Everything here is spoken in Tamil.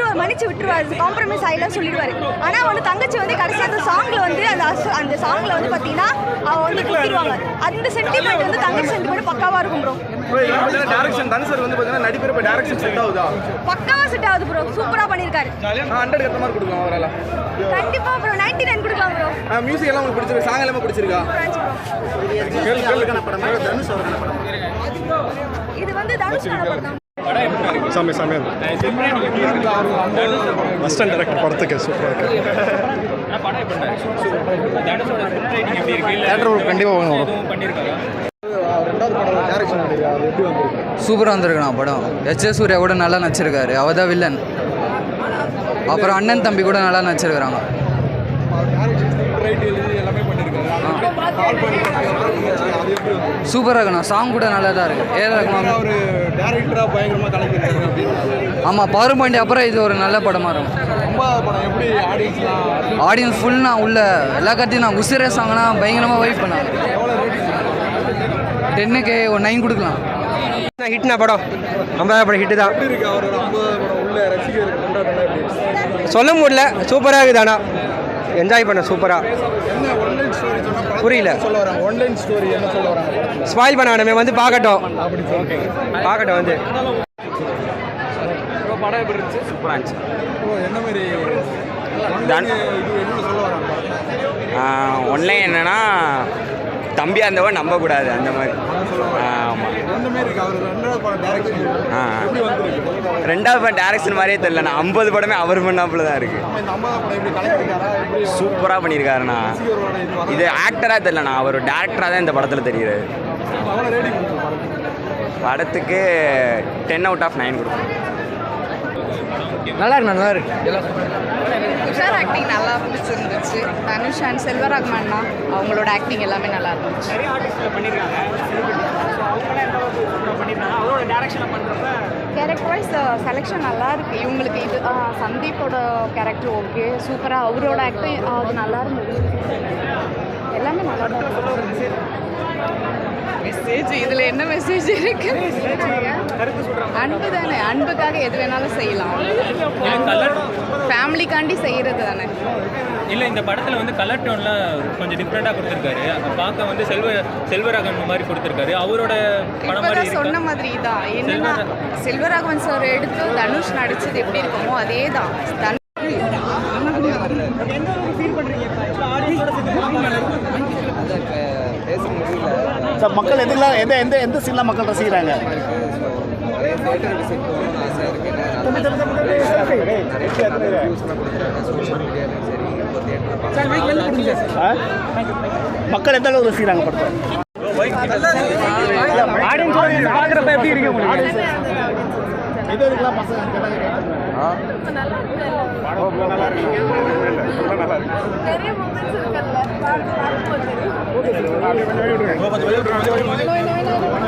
விட்டுருவார் மன்னிச்சு விட்டுருவார் காம்ப்ரமைஸ் ஆயிலாம் சொல்லிடுவாரு. ஆனா வந்து தங்கச்சி வந்து கடைசி அந்த சாங்ல வந்து அந்த அந்த சாங்ல வந்து பாத்தீங்கன்னா அவ வந்து குத்திடுவாங்க. அந்த சென்டிமெண்ட் வந்து தங்கச்சி சென்டிமெண்ட் பக்காவா இருக்கும் ப்ரோ டேரக்ஷன் தனுசர் வந்து பார்த்தீங்கன்னா நடிக்கிற இப்போ டேரக்ஷன் செட் ஆகுதா? பக்காவா செட் ஆகுது ப்ரோ சூப்பரா பண்ணிருக்காரு. ஹண்ட்ரட் கத்த மாதிரி கொடுக்கலாம் அவரால். கண்டிப்பா ப்ரோ 99 நைன் கொடுக்கலாம் ப்ரோ மியூசிக் எல்லாம் உங்களுக்கு பிடிச்சிருக்கு? சாங் எல்லாமே பிடிச்சிருக்கா? இது வந்து தனுஷ்கான படம். தான் சாமி சாமி ஃபஸ்ட் டைம் டேரக்டர் படத்துக்கு சூப்பராக இருக்கு. தேட்டர் கண்டிப்பாக வாங்க சூப்பராக படம். எச். எஸ். சூர்யா கூட நல்லா நடிச்சிருக்காரு. அவ தான் வில்லன் அப்புறம் அண்ணன் தம்பி கூட நல்லா நடிச்சிருக்கிறாங்க. சூப்பராக இருக்குண்ணா சாங் கூட நல்லா தான் இருக்கு ஏ ரகுமான் ஒரு டேரக்டராக பயங்கரமாக கலக்கிருக்காரு ஆமாம் பருமாண்டி அப்புறம் இது ஒரு நல்ல படமாக இருக்கும். ரொம்ப படம் ஆடியன்ஸ் ஃபுல்னா உள்ள எல்லா கத்தையும் நான் உசிரே சாங்னா பயங்கரமாக வைப் பண்ணாங்க டென்னுக்கு ஒரு நைன் கொடுக்கலாம். ஹிட்னா படம்? ஐம்பதாவது படம் ஹிட்டு தான். படம்? சொல்ல முடியல. சூப்பராக இருக்குது ஆனால் என்ஜாய் பண்ண சூப்பராக என்ன ஒன்லைன் ஸ்டோரி சொன்னா புரியல. சொல்ல வராங்க? ஒன்லைன் ஸ்டோரி என்ன சொல்ல வராங்க? ஸ்பாயில் பண்ண வேணாமே வந்து பார்க்கட்டும். அப்படி பார்க்கட்டும் வந்து. படம் எப்படி இருந்துச்சு? சூப்பராக இருந்துச்சு. ஓ என்ன மாதிரி. இது என்ன சொல்ல வராங்க? ஒன்லைன் என்னன்னா தம்பியாக இருந்தவன் நம்பக்கூடாது அந்த மாதிரி. ஆமாம் அந்த மாதிரி ரெண்டாவது படம் டேரக்ஷன் ஆ. ரெண்டாவது படம் டேரக்ஷன் மாதிரியே தெரியல நான் ஐம்பது படமே அவர் பண்ணாப்புல தான் இருக்குது சூப்பராக பண்ணியிருக்காருண்ணா இது ஆக்டராக தெரியலண்ணா அவர் டேரக்டராக தான் இந்த படத்தில் தெரியுறாரு படத்துக்கு டென் அவுட் ஆஃப் நைன் கொடுப்போம். நல்லா இருக்கு நல்லா இருக்கு துஷார் ஆக்டிங் நல்லா பிடிச்சிருந்துச்சு தனுஷ் அண்ட் செல்வராகவன்னா அவங்களோட ஆக்டிங் எல்லாமே நல்லா இருந்துச்சு. கேரக்டர் வைஸ் செலெக்ஷன் நல்லா இருக்கு. இவங்களுக்கு இது சந்தீப்போட கேரக்டர் ஓகே சூப்பராக அவரோட ஆக்டிங் அது நல்லா இருந்தது. எல்லாமே நல்லா தான் இருந்துச்சு மெசேஜ் இதில் என்ன மெசேஜ் இருக்கு? அன்பு தானே அன்புக்காக எது வேணாலும் செய்யலாம். ஃபேமிலிக்காண்டி செய்கிறது தானே. இல்லை இந்த படத்தில் வந்து கலர் டோன்லாம் கொஞ்சம் டிஃப்ரெண்ட்டாக கொடுத்துருக்காரு. பார்க்க வந்து செல்வ செல்வராகவன் மாதிரி கொடுத்துருக்காரு. அவரோட படம் மாதிரி சொன்ன இருக்கா? மாதிரி தான் என்னன்னா செல்வராகவன் சார் எடுத்து தனுஷ் நடிச்சது எப்படி இருக்குமோ அதே தான் மக்கள் எதுலாம் எந்த எந்த எந்த சீன்லாம் மக்கள் ரசிக்கிறாங்க? ஆ? மக்கள் எந்த அளவுக்கு ரசிக்கிறாங்க படத்தை? பார்க்குறப்ப எப்படி இருக்கு உங்களுக்கு? எது எதுக்கெல்லாம் பசங்க கேட்டாங்க? நிறைய மூமெண்ட்ஸ் இருக்குல்ல பார்த்து பார்த்து தெரியும்